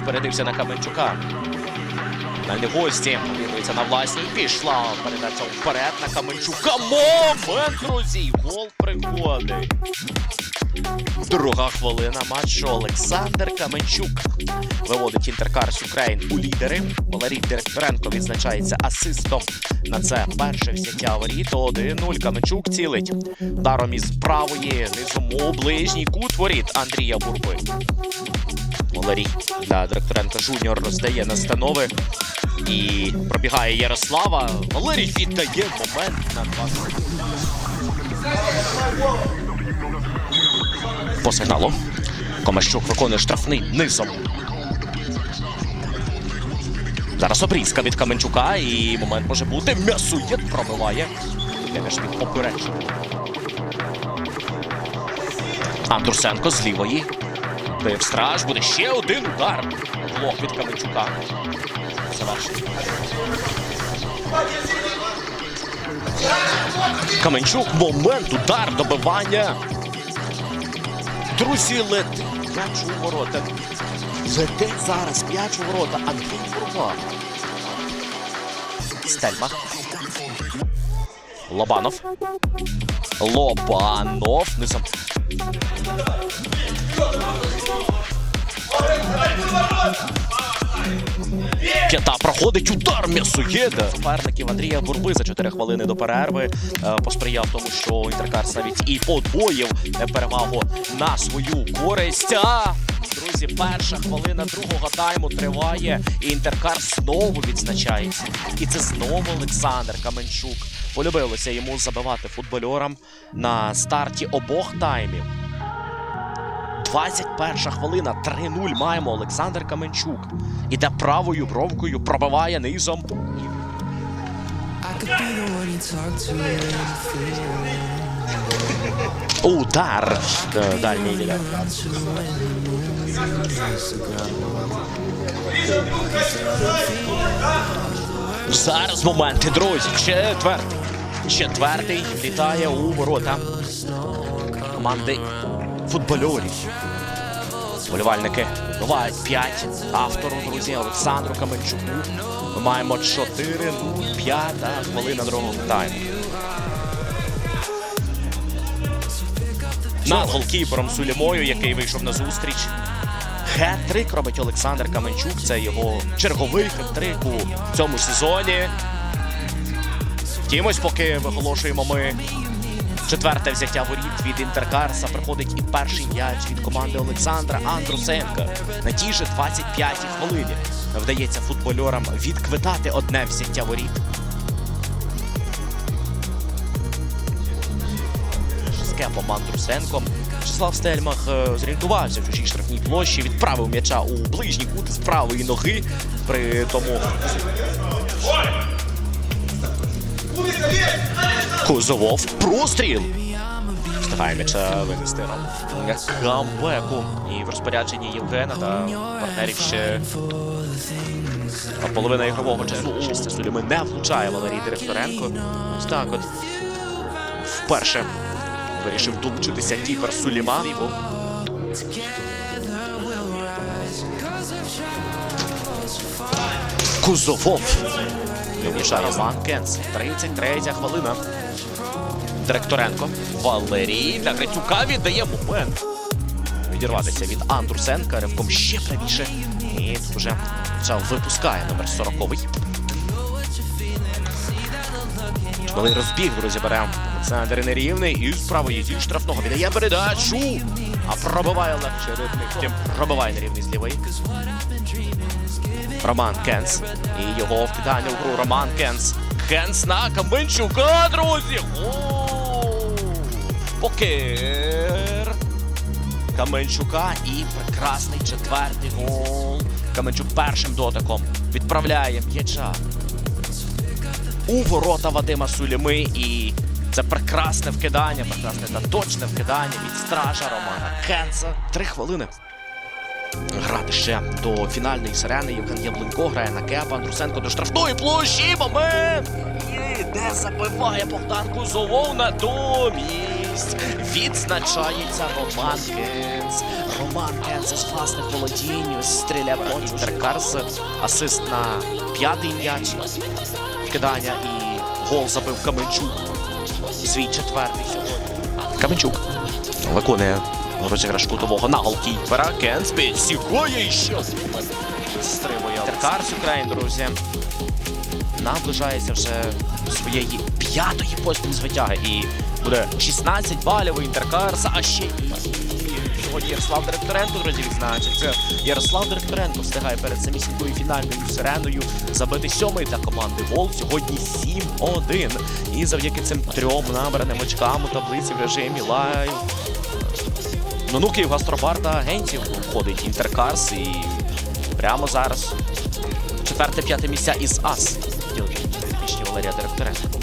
розпорядився на Каменчука. Дальні гості дивиться на власній. Пішла передача вперед на Каменчука. Момент, друзі! Гол приходить. Друга хвилина матчу. Олександр Каменчук виводить Інтеркарс Україн у лідери. Валерій Директоренко відзначається асистом на це перше взяття воріт. 1-0. Каменчук цілить. Даром із правої низом у ближній кут воріт Андрія Бурби. Валерій для Директоренка Жуніор роздає настанови. І пробігає Ярослава. Валерій віддає момент на 2 По сигналу. Комащук виконує штрафний низом. Зараз обрізка від Каменчука і момент може бути. М'ясуєт пробиває. Теж від попередження. Андурсенко з лівої. Бив страж, буде ще один удар. Блок від Каменчука. Завершення. Каменчук, момент, удар, добивання. Друзі, летить м'яч у ворота. Летить зараз м'яч у ворота. Андрій Бурба. Стельмах. Лобанов. Лобанов. Низом. П'ята проходить удар м'ясоєда. Суперників Андрія Бурби за 4 хвилини до перерви е, посприяв тому, що Інтеркарс навіть і подвоїв е, перевагу на свою користь. Друзі, перша хвилина другого тайму триває. І Інтеркарс знову відзначається. І це знову Олександр Каменчук. Полюбилося йому забивати футбольорам на старті обох таймів. 21 хвилина, 3-0 маємо Олександр Каменчук. Іде правою бровкою, пробиває низом. Удар е, дальній йде. Зараз моменти, друзі. Четвертий. Четвертий влітає у ворота команди футбольорів. Болівальники бувають 5 автору, друзі, Олександру Каменчуку. Ми маємо 4 5 хвилина другого тайму. Над голкіпером Сулімою, який вийшов на зустріч. Хет-трик робить Олександр Каменчук. Це його черговий хет-трик у цьому сезоні. Втім, ось поки виголошуємо ми четверте взяття воріт від Інтеркарса. Приходить і перший м'яч від команди Олександра Андрусенка. На тій же 25-й хвилині вдається футбольорам відквитати одне взяття воріт. З кепом Андрусенком. Вячеслав Стельмах е, зорієнтувався в чужій штрафній площі, відправив м'яча у ближній кут з правої ноги. При тому Кузовов. Простріл. Встигає м'яча винести камбеку. І в розпорядженні Євгена та партнерів ще половина ігрового часу. Щастя Суліми не влучає Валерій Директоренко. Ось так от. Вперше вирішив долучитися кіпер Суліма. Кузовов. Юніша Роман Кенс. 33 хвилина. Директоренко. Валерій для Грицюка віддає момент. Відірватися від Андурсенка. Ривком ще правіше. І вже випускає номер 40-й. Чудовий розбіг, друзі, бере Олександр Нерівний. І з правої зі штрафного віддає передачу. А пробиває легше ритмик. Втім, пробиває нерівний з лівої. Роман Кенс. І його вкидання в гру Роман Кенс. Кенс на Каменчука, друзі! Покер! Каменчука і прекрасний четвертий гол. Каменчук першим дотиком відправляє м'яча у ворота Вадима Суліми. І це прекрасне вкидання, прекрасне та точне вкидання від стража Романа Кенса. Три хвилини. Грати ще до фінальної сирени. Євген Яблунько грає на кепа. Андрусенко до штрафної площі. Момент! Де забиває Богдан Кузовов натомість. Відзначається Роман Генц. Роман Генц із власних володінь. Стріляє по Інтеркарс. Асист на п'ятий м'яч. Вкидання і гол забив Каменчук. Свій четвертий сьогодні. Каменчук виконує розіграш кутового на голкіпера. Генц підсікує і що? Стримує Інтеркарс Україн, друзі наближається вже до своєї п'ятої поспіль звитяги. І буде 16 балів у Інтеркарса, а ще сьогодні Ярослав Директоренко, друзі, відзначиться. Ярослав Директоренко встигає перед самісінькою фінальною сиреною забити сьомий для команди Вол. Сьогодні 7-1. І завдяки цим трьом набраним очкам у таблиці в режимі лайв. Ну, Київ Гастробар та агентів входить Інтеркарс і прямо зараз четверте-п'яте місця із АС. Ділить Валерія Директоренко.